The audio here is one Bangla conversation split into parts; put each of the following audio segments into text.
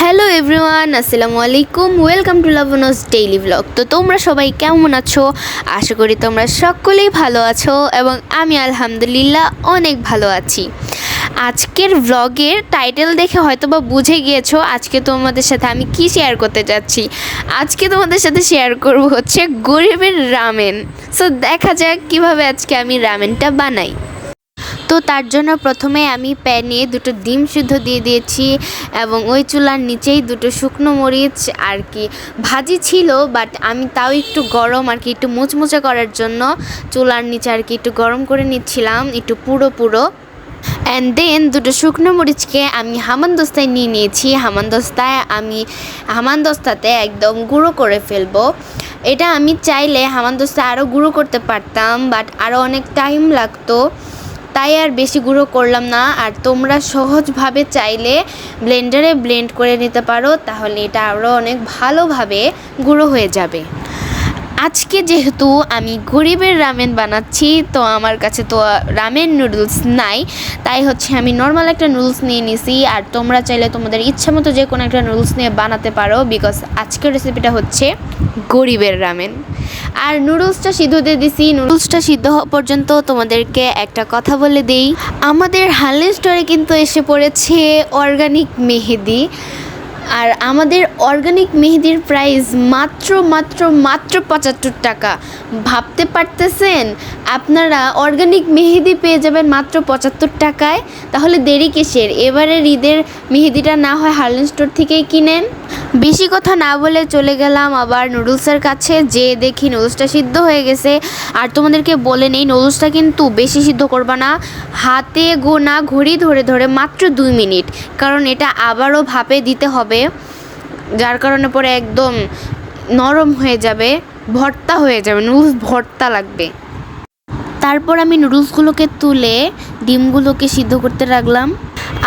হ্যালো এভরিওয়ান, আসসালামু আলাইকুম। ওয়েলকাম টু লাভনস ডেইলি ব্লগ। তো তোমরা সবাই কেমন আছো? আশা করি তোমরা সকলেই ভালো আছো এবং আমি আলহামদুলিল্লাহ অনেক ভালো আছি। আজকের ব্লগের টাইটেল দেখে হয়তো বা বুঝে গিয়েছো, আজকে তোমাদের সাথে আমি কি শেয়ার করতে যাচ্ছি। আজকে তোমাদের সাথে শেয়ার করব হচ্ছে গরিবের রামেন সো দেখা যাক কীভাবে আজকে আমি রামেনটা বানাই। তো তার জন্য প্রথমে আমি প্যানে দুটো ডিম সিদ্ধ দিয়ে দিয়েছি এবং ওই চুলার নিচেই দুটো শুকনো মরিচ আর কি ভাজি ছিল বাট আমি তাও একটু গরম আর কি, একটু মুচমুচে করার জন্য চুলার নিচে আর কি একটু গরম করে নিচ্ছিলাম, একটু পুরো পুরো। অ্যান্ড দেন দুটো শুকনো মরিচকে আমি হামানদস্তায় নিয়ে নিয়েছি, হামানদস্তায় আমি, হামানদস্তাতে একদম গুঁড়ো করে ফেলব। এটা আমি চাইলে হামানদস্তায় আরও গুঁড়ো করতে পারতাম বাট আরও অনেক টাইম লাগতো। তাই আর বেশি গুঁড়ো করলাম না। আর তোমরা সহজভাবে চাইলে ব্লেন্ডারে ব্লেন্ড করে নিতে পারো, তাহলে এটা আরও অনেক ভালোভাবে গুঁড়ো হয়ে যাবে। আজকে যেহেতু আমি গরিবের রামেন বানাচ্ছি, তো আমার কাছে তো রামেন নুডলস নাই। তাই হচ্ছে আমি নর্মাল একটা নুডলস নিয়ে নিছি, আর তোমরা চাইলে তোমাদের ইচ্ছা মতো যে কোনো একটা নুডলস নিয়ে বানাতে পারো বিকজ আজকের রেসিপিটা হচ্ছে গরিবের রামেন। আর নুডলসটা সিদ্ধ দিয়ে দিছি নুডলসটা সিদ্ধ হওয়া পর্যন্ত তোমাদেরকে একটা কথা বলে দেই। আমাদের হার্লে স্টোরে কিন্তু এসে পড়েছে অর্গানিক মেহেদি। আর আমাদের অর্গানিক মেহেদির প্রাইস মাত্র মাত্র মাত্র পঁচাত্তর টাকা। ভাবতে পারতেছেন? আপনারা অর্গানিক মেহেদি পেয়ে যাবেন মাত্র পঁচাত্তর টাকায়। তাহলে দেরি কিসের? এবারে ঈদের মেহেদিটা না হয় হার্লেন স্টোর থেকেই কিনেন। বেশি কথা না বলে চলে গেলাম আবার নুডলসের কাছে। যে দেখি নুডলসটা সিদ্ধ হয়ে গেছে। আর তোমাদেরকে বলে নেই, নুডলসটা কিন্তু বেশি সিদ্ধ করবা না। হাতে গোনা ঘড়ি ধরে ধরে মাত্র দুই মিনিট। কারণ এটা আবারও ভাপে দিতে হবে। যার কারণে পরে একদম নরম হয়ে যাবে, ভর্তা হয়ে যাবে, নুডলস ভর্তা লাগবে। তারপর আমি নুডলসগুলোকে তুলে ডিমগুলোকে সিদ্ধ করতে রাখলাম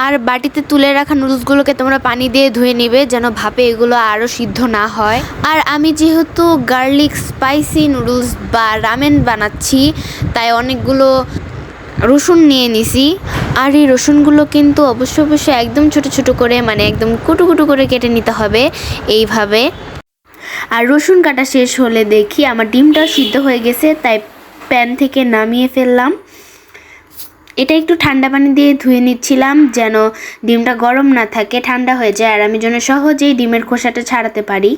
আর বাটিতে তুলে রাখা নুডলসগুলোকে তোমরা পানি দিয়ে ধুয়ে নিবে, যেন ভাপে এগুলো আরও সিদ্ধ না হয়। আর আমি যেহেতু গার্লিক স্পাইসি নুডলস বা রামেন বানাচ্ছি, তাই অনেকগুলো রসুন নিয়ে নিছি। আর এই রসুনগুলো কিন্তু অবশ্য অবশ্যই একদম ছোট ছোট করে মানে একদম কুটু কুটু করে কেটে নিতে হবে এইভাবে। আর রসুন কাটা শেষ হলে দেখি আমার ডিমটা সিদ্ধ হয়ে গেছে, তাই প্যান থেকে নামিয়ে ফেললাম। এটা একটু ঠান্ডা পানি দিয়ে ধুয়ে নিচ্ছিলাম যেন ডিমটা গরম না থাকে, ঠান্ডা হয়ে যায়। আর আমি যেন সহজেই ডিমের খোসাটা ছাড়াতে পারি।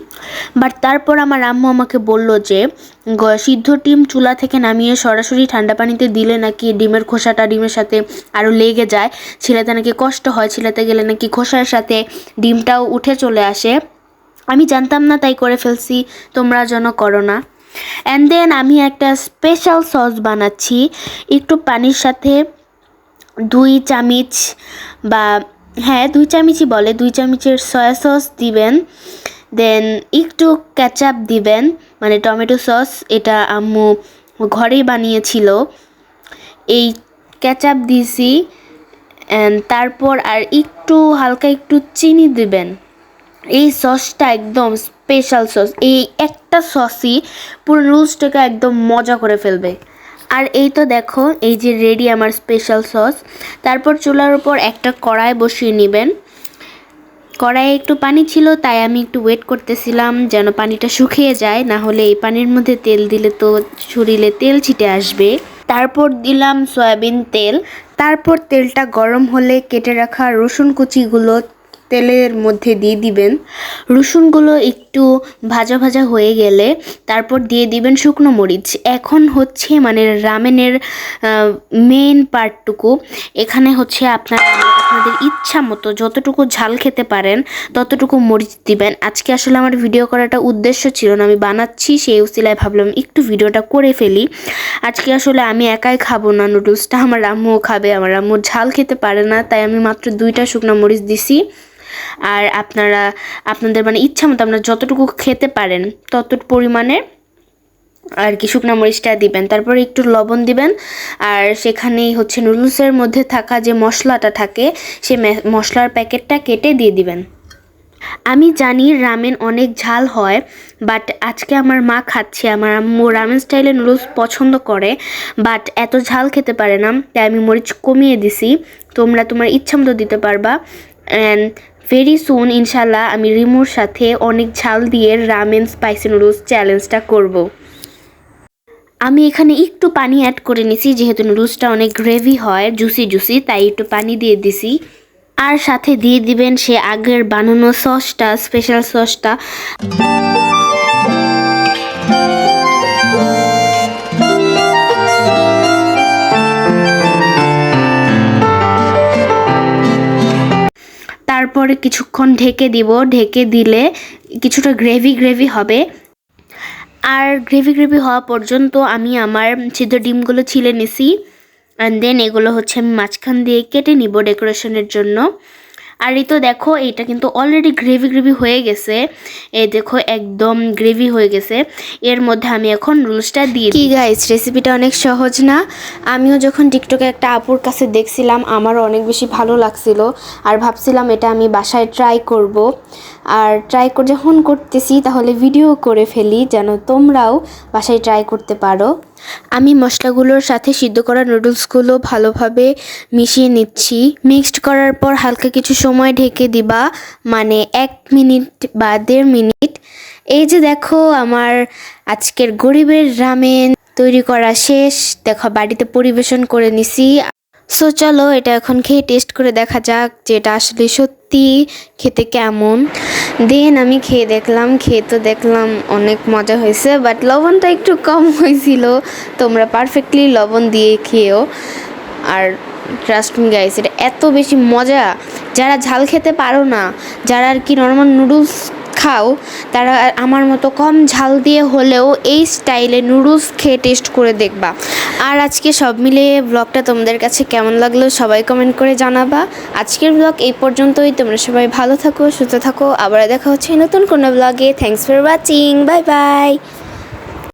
বাট তারপর আমার আম্মু আমাকে বলল যে সিদ্ধ ডিম চুলা থেকে নামিয়ে সরাসরি ঠান্ডা পানিতে দিলে নাকি ডিমের খোসাটা ডিমের সাথে আরও লেগে যায়? ছিলাতে নাকি কষ্ট হয়, ছিলাতে গেলে নাকি খোসার সাথে ডিমটাও উঠে চলে আসে। আমি জানতাম না, তাই করে ফেলছি, তোমরা যেন করো না। অ্যান্ড দেন আমি একটা স্পেশাল সস বানাচ্ছি। একটু পানির সাথে দুই চামচ বা হ্যাঁ দুই চামচই বলে, দুই চামচের সয়া সস দিবেন দেন একটু ক্যাচাপ দিবেন মানে টমেটো সস এটা আম্মু ঘরেই বানিয়েছিল। এই ক্যাচাপ দিছি তারপর আর একটু, হালকা একটু চিনি দিবেন। এই সসটা একদম স্পেশাল সস এই একটা সসই পুরো নুডলসটাকে একদম মজা করে ফেলবে। আর এই তো দেখো, এই যে রেডি আমার স্পেশাল সস তারপর চুলার উপর একটা কড়াই বসিয়ে নেবেন। কড়াইয়ে একটু পানি ছিল, তাই আমি একটু ওয়েট করতেছিলাম যেন পানিটা শুকিয়ে যায়, না হলে এই পানির মধ্যে তেল দিলে তো শরীরে তেল ছিটে আসবে। তারপর দিলাম সয়াবিন তেল। তারপর তেলটা গরম হলে কেটে রাখা রসুন কুচিগুলো তেলের মধ্যে দিয়ে দিবেন। রসুনগুলো একটু ভাজা ভাজা হয়ে গেলে তারপর দিয়ে দিবেন শুকনো মরিচ। এখন হচ্ছে মানে রামেনের মেন পার্টটুকু এখানে হচ্ছে আপনার, আপনাদের ইচ্ছা মতো যতটুকু ঝাল খেতে পারেন, ততটুকু মরিচ দিবেন। আজকে আসলে আমার ভিডিও করাটা উদ্দেশ্য ছিল না, আমি বানাচ্ছি, সেই উসিলায় ভাবলাম একটু ভিডিওটা করে ফেলি। আজকে আসলে আমি একাই খাব না, নুডলসটা আমার আম্মুও খাবে, আমার আম্মু ঝাল খেতে পারে না, তাই আমি মাত্র দুইটা শুকনো মরিচ দিছি। আর আপনারা, আপনাদের মানে ইচ্ছা মতো আপনারা যতটুকু খেতে পারেন তত পরিমাণে আর কি শুকনো মরিচটা দিবেন। তারপর একটু লবণ দিবেন। আর সেখানেই হচ্ছে নুডলসের মধ্যে থাকা যে মশলাটা থাকে, সে মশলার প্যাকেটটা কেটে দিয়ে দিবেন। আমি জানি রামেন অনেক ঝাল হয়, বাট আজকে আমার মা খাচ্ছে। আমার আম্মু রামেন স্টাইলের নুডলস পছন্দ করে, বাট এত ঝাল খেতে পারে না। তাই আমি মরিচ কমিয়ে দিছি। তোমরা তোমার ইচ্ছা মতো দিতে পারবা। অ্যান্ড ভেরি সুন ইনশাল্লাহ আমি রিমুর সাথে অনেক ঝাল দিয়ে রামেন স্পাইসি নুডলস চ্যালেঞ্জটা করব। আমি এখানে একটু পানি অ্যাড করে নিছি, যেহেতু নুডলসটা অনেক গ্রেভি হয় জুসি জুসি তাই একটু পানি দিয়ে দিছি আর সাথে দিয়ে দিবেন সে আগের বানানো সসটা স্পেশাল সসটা তারপরে কিছুক্ষণ ঢেকে দিব। ঢেকে দিলে কিছুটা গ্রেভি গ্রেভি হবে। আর গ্রেভি গ্রেভি হওয়া পর্যন্ত আমি আমার সিদ্ধ ডিমগুলো ছিলে নিছি। অ্যান্ড দেন এগুলো হচ্ছে আমি মাঝখান দিয়ে কেটে নিব ডেকোরেশনের জন্য। আর এই তো দেখো, এইটা কিন্তু অলরেডি গ্রেভি গ্রেভি হয়ে গেছে। এই দেখো, একদম গ্রেভি হয়ে গেছে। এর মধ্যে আমি এখন রুলসটা দিয়ে কি গাইস রেসিপিটা অনেক সহজ না? আমিও যখন টিকটকে একটা আপুর কাছে দেখছিলাম, আমারও অনেক বেশি ভালো লাগছিল। আর ভাবছিলাম এটা আমি বাসায় ট্রাই করব। আর ট্রাই করে, যখন করতেছি, তাহলে ভিডিও করে ফেলি, যেন তোমরাও বাসায় ট্রাই করতে পারো। আমি মশলাগুলোর সাথে সিদ্ধ করা নুডলসগুলো ভালোভাবে মিশিয়ে নিচ্ছি। মিক্সড করার পর হালকা কিছু সময় ঢেকে দিবা মানে এক মিনিট বা দেড় মিনিট। এই যে দেখো, আমার আজকের গরিবের রামেন তৈরি করা শেষ। দেখো, বাড়িতে পরিবেশন করে নিছি। সো চলো, এটা এখন খেয়ে টেস্ট করে দেখা যাক যে এটা আসলে সত্যি? খেতে কেমন? দেন আমি খেয়ে দেখলাম, খেয়ে তো দেখলাম অনেক মজা হয়েছে বাট লবণটা একটু কম হয়েছিল। তোমরা পারফেক্টলি লবণ দিয়ে খেয়েও। আর ট্রাস্ট মি গাইস এটা এত বেশি মজা। যারা ঝাল খেতে পারো না, যারা আর কি নর্মাল নুডলস খাও, তারা আমার মতো কম ঝাল দিয়ে হলেও এই স্টাইলে নুডলস খেয়ে টেস্ট করে দেখবা। আর আজকে সব মিলিয়ে ব্লগটা তোমাদের কাছে কেমন লাগল সবাই কমেন্ট করে জানাবা। আজকের ব্লগ এই পর্যন্তই, তোমরা সবাই ভালো থাকো, সুস্থ থাকো আবার দেখা হচ্ছে নতুন কোনো ব্লগে thanks for watching bye bye